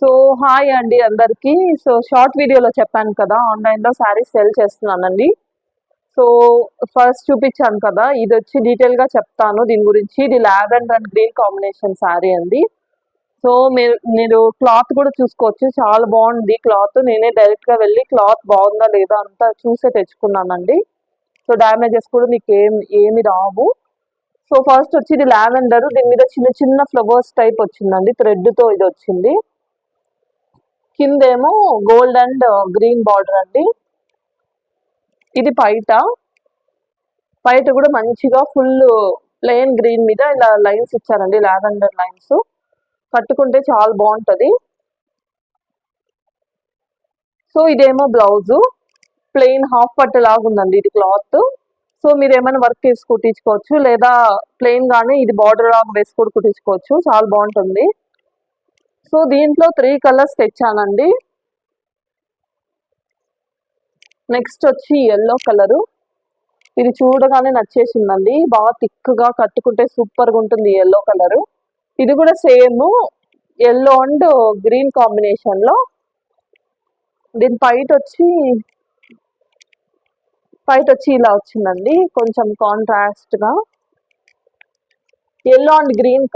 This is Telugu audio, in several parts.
సో హాయ్ అండి అందరికీ. సో షార్ట్ వీడియోలో చెప్పాను కదా ఆన్లైన్లో శారీస్ సెల్ చేస్తున్నానండి. సో ఫస్ట్ చూపించాను కదా ఇది వచ్చి డీటెయిల్గా చెప్తాను. దీని గురించి ఇది lavender and green combination sari అండి. సో మీరు మీరు క్లాత్ కూడా చూసుకోవచ్చు. చాలా బాగుంది క్లాత్. నేనే డైరెక్ట్గా వెళ్ళి క్లాత్ బాగుందా లేదా అంతా చూసే తెచ్చుకున్నానండి. సో డ్యామేజెస్ కూడా మీకు ఏం ఏమి రావు. సో ఫస్ట్ వచ్చి ఇది లావెండర్. దీని మీద చిన్న చిన్న ఫ్లవర్స్ టైప్ వచ్చిందండి. థ్రెడ్తో ఇది వచ్చింది. కిందేమో గోల్డ్ అండ్ గ్రీన్ బార్డర్ అండి. ఇది పైట. పైట కూడా మంచిగా ఫుల్ ప్లెయిన్ గ్రీన్ మీద ఇలా లైన్స్ ఇచ్చారండి లావెండర్ లైన్స్. కట్టుకుంటే చాలా బాగుంటుంది. సో ఇదేమో బ్లౌజు. ప్లెయిన్ హాఫ్ పట్టు లాగా ఉందండి ఇది క్లాత్. సో మీరు ఏమైనా వర్క్ వేసి కుట్టించుకోవచ్చు లేదా ప్లెయిన్ గానే ఇది బార్డర్ లాగా వేసి కూడా కుట్టించుకోవచ్చు. చాలా బాగుంటుంది. సో దీంట్లో త్రీ కలర్స్ తెచ్చానండి. నెక్స్ట్ వచ్చి ఎల్లో కలరు. ఇది చూడగానే నచ్చేసిందండి. బాగా థిక్గా కట్టుకుంటే సూపర్గా ఉంటుంది ఎల్లో కలరు. ఇది కూడా సేమ్ ఎల్లో అండ్ గ్రీన్ కాంబినేషన్లో దీని పైట వచ్చి పైట వచ్చి ఇలా వచ్చిందండి. కొంచెం కాంట్రాస్ట్గా ఎల్లో అండ్ గ్రీన్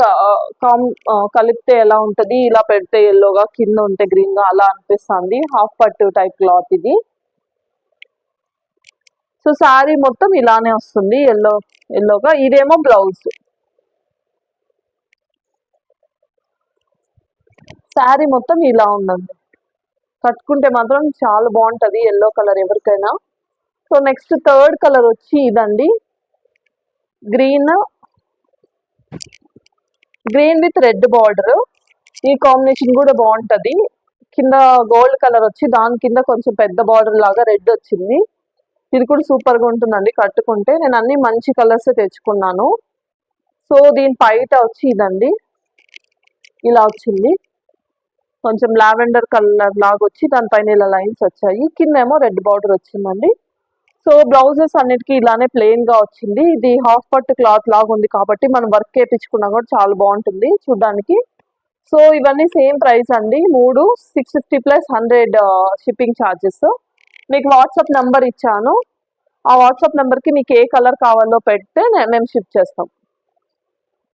కామ్ కలిపితే ఎలా ఉంటుంది? ఇలా పెడితే ఎల్లోగా కింద ఉంటే గ్రీన్గా అలా అనిపిస్తుంది. హాఫ్ పట్టు టైప్ క్లాత్ ఇది. సో శారీ మొత్తం ఇలానే వస్తుంది ఎల్లో ఎల్లోగా ఇదేమో బ్లౌజ్ శారీ మొత్తం ఇలా ఉందండి. కట్టుకుంటే మాత్రం చాలా బాగుంటుంది ఎల్లో కలర్ ఎవరికైనా. సో నెక్స్ట్ థర్డ్ కలర్ వచ్చి ఇదండి. Green green with red border ఈ కాంబినేషన్ కూడా బాగుంటుంది. కింద గోల్డ్ కలర్ వచ్చి దాని కింద కొంచెం పెద్ద బార్డర్ లాగా రెడ్ వచ్చింది. ఇది కూడా సూపర్గా ఉంటుందండి కట్టుకుంటే. నేను అన్ని మంచి కలర్స్ తెచ్చుకున్నాను. సో దీని పైట వచ్చి ఇదండి. ఇలా వచ్చింది. కొంచెం లావెండర్ కలర్ లాగా వచ్చి దానిపైన ఇలా లైన్స్ వచ్చాయి. కింద ఏమో రెడ్ బార్డర్ వచ్చిందండి. సో బ్లౌజెస్ అన్నిటికీ ఇలానే ప్లెయిన్గా వచ్చింది. ఇది హాఫ్ పట్ క్లాత్ లాగా ఉంది కాబట్టి మనం వర్క్ వేయించుకున్నా కూడా చాలా బాగుంటుంది చూడడానికి. సో ఇవన్నీ సేమ్ ప్రైస్ అండి. మూడు six fifty plus hundred shipping charges మీకు వాట్సాప్ నెంబర్ ఇచ్చాను. ఆ వాట్సాప్ నెంబర్కి మీకు ఏ కలర్ కావాలో పెడితే మేము షిప్ చేస్తాం.